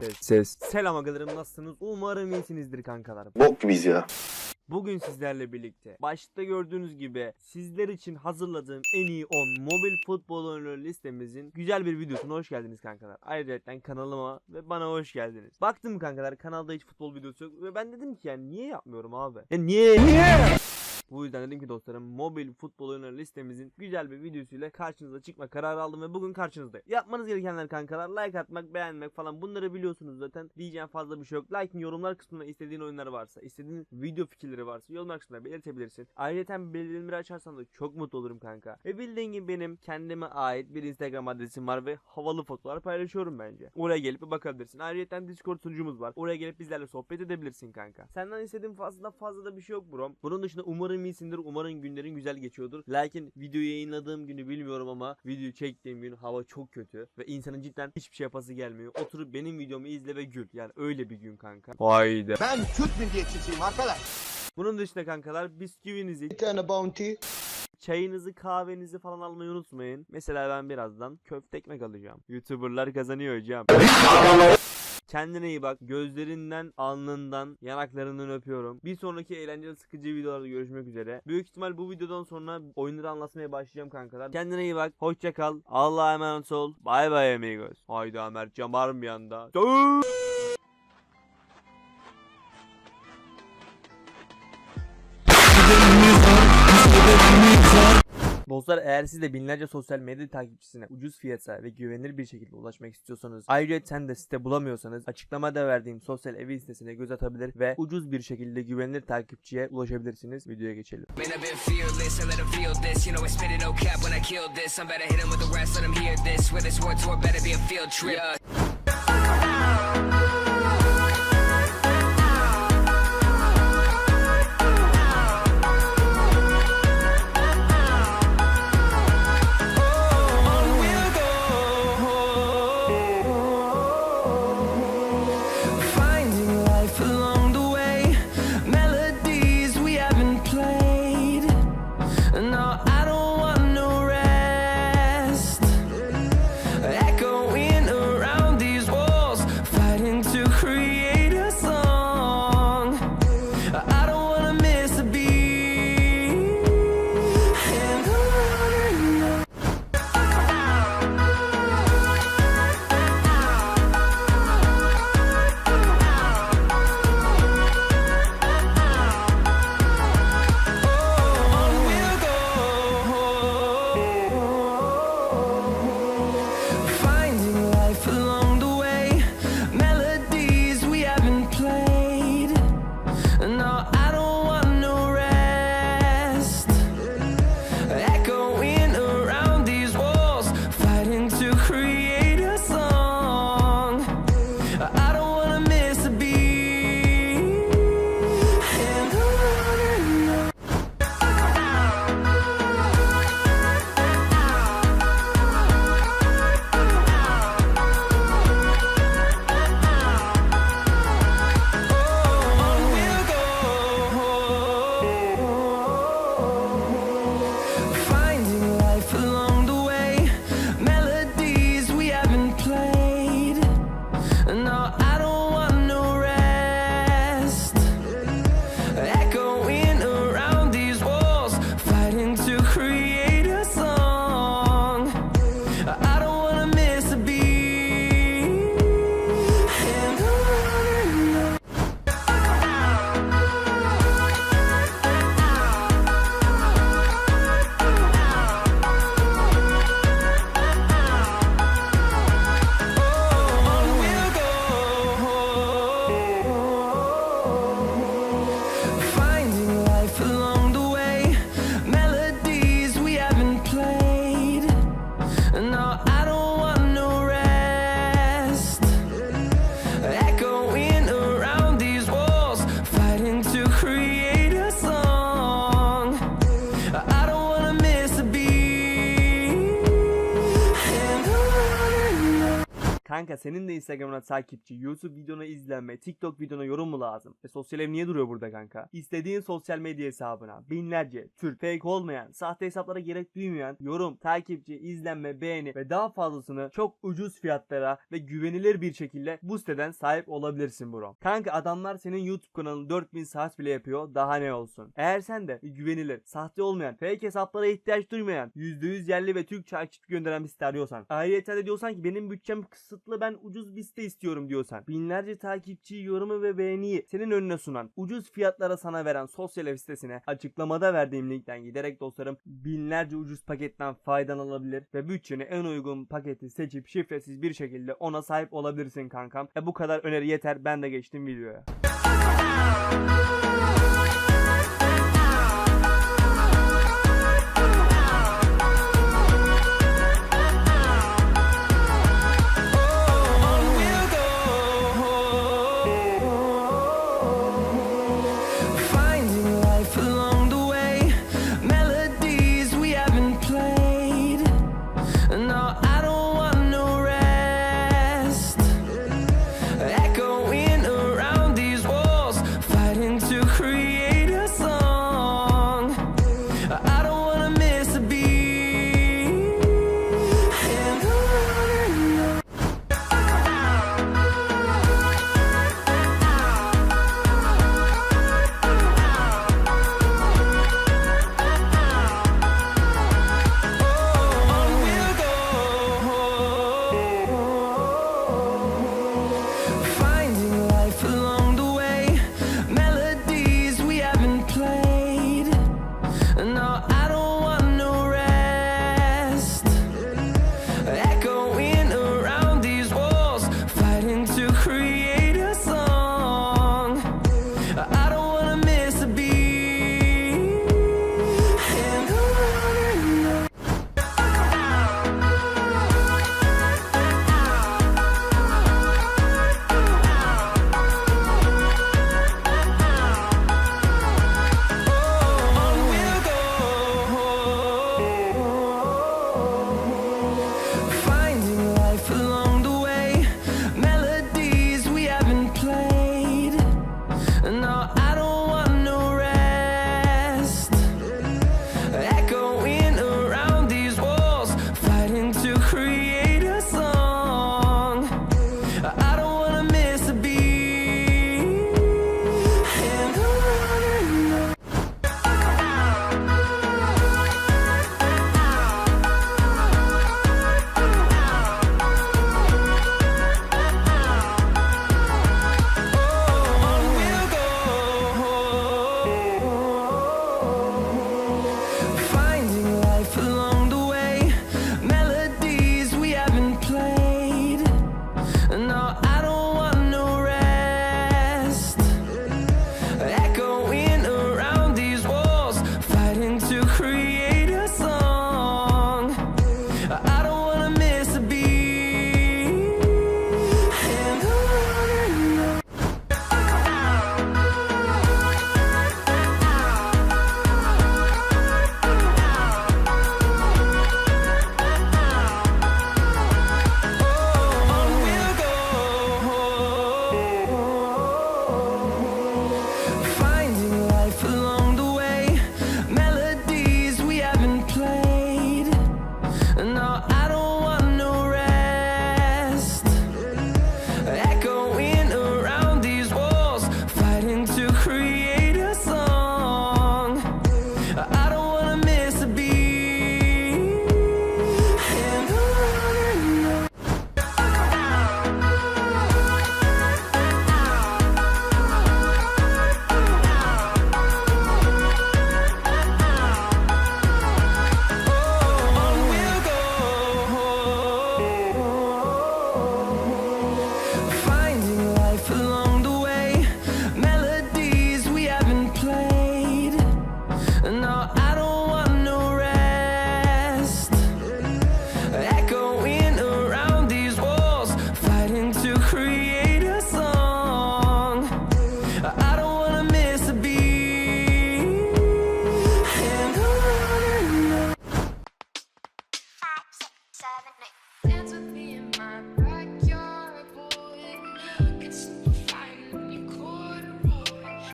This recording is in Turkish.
Ses. Ses. Selam agalarım nasılsınız? Umarım iyisinizdir kankalar. Bok gibiyiz ya. Bugün sizlerle birlikte başta gördüğünüz gibi sizler için hazırladığım en iyi 10 mobil futbol oyunları listemizin güzel bir videosuna hoş geldiniz kankalar. Ayrıca kanalıma ve bana hoş geldiniz. Baktım kankalar kanalda hiç futbol videosu yok ve ben dedim ki yani niye yapmıyorum abi? Ya niye? Niye? Bu yüzden dedim ki dostlarım mobil futbol oyunları listemizin güzel bir videosuyla karşınıza çıkma kararı aldım ve bugün karşınızdayım. Yapmanız gerekenler kankalar like atmak, beğenmek falan bunları biliyorsunuz zaten. Diyeceğim fazla bir şey yok. Like'ın yorumlar kısmına istediğin oyunlar varsa, istediğin video fikirleri varsa yorumlar kısmına belirtebilirsin. Ayrıca bildirimleri açarsan da çok mutlu olurum kanka. Ve bildiğin gibi benim kendime ait bir Instagram adresim var ve havalı fotoğraflar paylaşıyorum bence. Oraya gelip bir bakabilirsin. Ayrıca Discord sunucumuz var. Oraya gelip bizlerle sohbet edebilirsin kanka. Senden istediğim fazla fazla da bir şey yok bro. Bunun dışında umarım iyisindir. Umarım günlerin güzel geçiyordur. Lakin video yayınladığım günü bilmiyorum ama video çektiğim gün hava çok kötü ve insanın cidden hiçbir şey yapası gelmiyor. Oturup benim videomu izle ve gül. Yani öyle bir gün kanka. Haydi. Ben Türk milliyetçisiyim arkadaş. Bunun dışında kankalar bisküvinizi, Bir tane bounty. çayınızı, kahvenizi falan almayı unutmayın. Mesela ben birazdan köfte ekmek alacağım. YouTuber'lar kazanıyor hocam. Kendine iyi bak. Gözlerinden, alnından, yanaklarından öpüyorum. Bir sonraki eğlenceli sıkıcı videolarda görüşmek üzere. Büyük ihtimal bu videodan sonra oyunları anlatmaya başlayacağım kankalar. Kendine iyi bak. Hoşça kal. Allah'a emanet ol. Bay bay amigos. Haydi Ömer Camarım bir anda. Dostlar eğer siz de binlerce sosyal medya takipçisine ucuz fiyata ve güvenilir bir şekilde ulaşmak istiyorsanız ayrıca de site bulamıyorsanız açıklamada verdiğim sosyal evi sitesine göz atabilir ve ucuz bir şekilde güvenilir takipçiye ulaşabilirsiniz. Videoya geçelim. No, I Kanka senin de Instagram'ına takipçi, YouTube videonu izlenme, TikTok videona yorum mu lazım? E sosyal ev niye duruyor burada kanka? İstediğin sosyal medya hesabına binlerce Türk fake olmayan, sahte hesaplara gerek duymayan yorum, takipçi, izlenme, beğeni ve daha fazlasını çok ucuz fiyatlara ve güvenilir bir şekilde bu siteden sahip olabilirsin bro. Kanka adamlar senin YouTube kanalını 4000 saat bile yapıyor. Daha ne olsun? Eğer sen de güvenilir, sahte olmayan, fake hesaplara ihtiyaç duymayan, %100 yerli ve Türk takipçi gönderen bir site arıyorsan. Ayrıca de diyorsan ki benim bütçem kısıtlı ben ucuz bir site istiyorum diyorsan. Binlerce takipçi, yorumu ve beğeniyi senin önüne sunan, ucuz fiyatlara sana veren sosyal ev sitesine açıklamada verdiğim linkten giderek dostlarım binlerce ucuz paketten faydalanabilir ve bütçene en uygun paketi seçip şifresiz bir şekilde ona sahip olabilirsin kankam. E bu kadar öneri yeter ben de geçtim videoya.